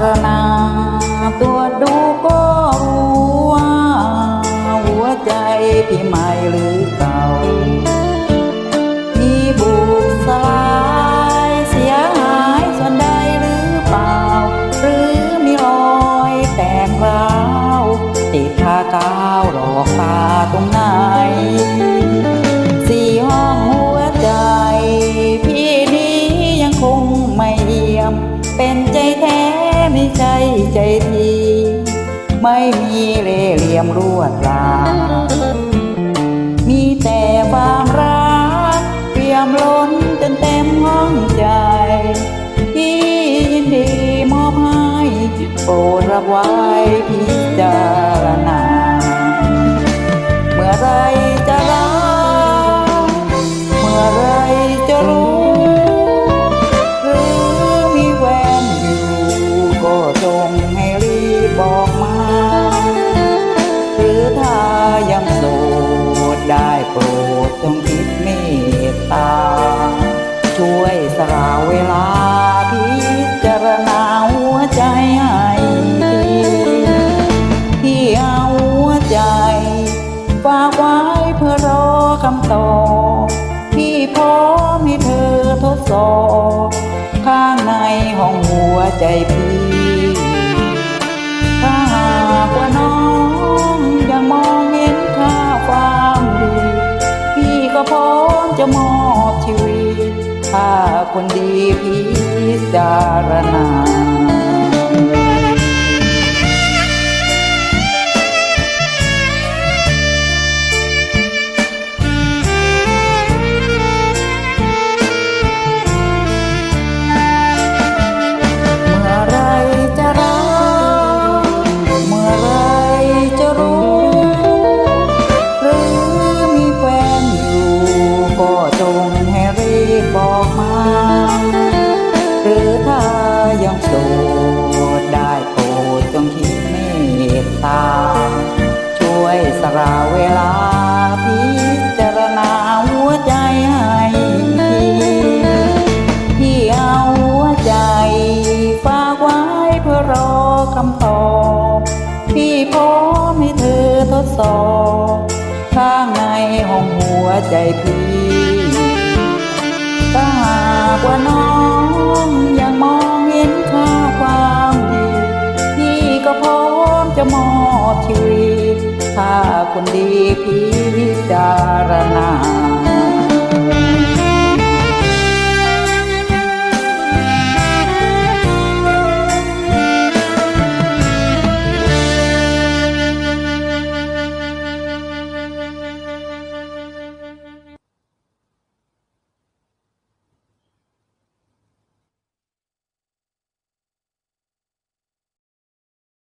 ตรวดูก็รู้ว่าหัวใจพี่ใหม่หรือเก่ามีบุกสลายเสียหายส่วนใดหรือเปล่า หรือมีรอยแตกร้าวติดทากาวหลอกตาตรงไหนสี่ห้องหัวใจพี่นี้ยังคงไม่เยี่ยมเป็นใจแท้ ไม่ใจใจทีไม่มีเล่เหลี่ยมรวดลามีแต่ความรักเปี่ยมล้นจนเต็มห้องใจ ที่ยินดีมอบให้โปรดรับไว้พิจารณา จงให้รีบบอกมา หรือถ้ายังโสดได้โปรดจงคิดเมตตา ช่วยสละเวลาพิจารณาหัวใจให้ดีที่เอาหัวใจฝากไว้เพื่อรอคำตอบที่พร้อมให้เธอทดสอบข้างในห้องหัวใจพี่ พิจารณา ดสอบข้างในห้องหัวใจพี่ถ้าหากว่าน้องยังมองเห็นค่าความดีพี่ก็พร้อมจะมอบชีวิตถ้าคนดีพิจารณา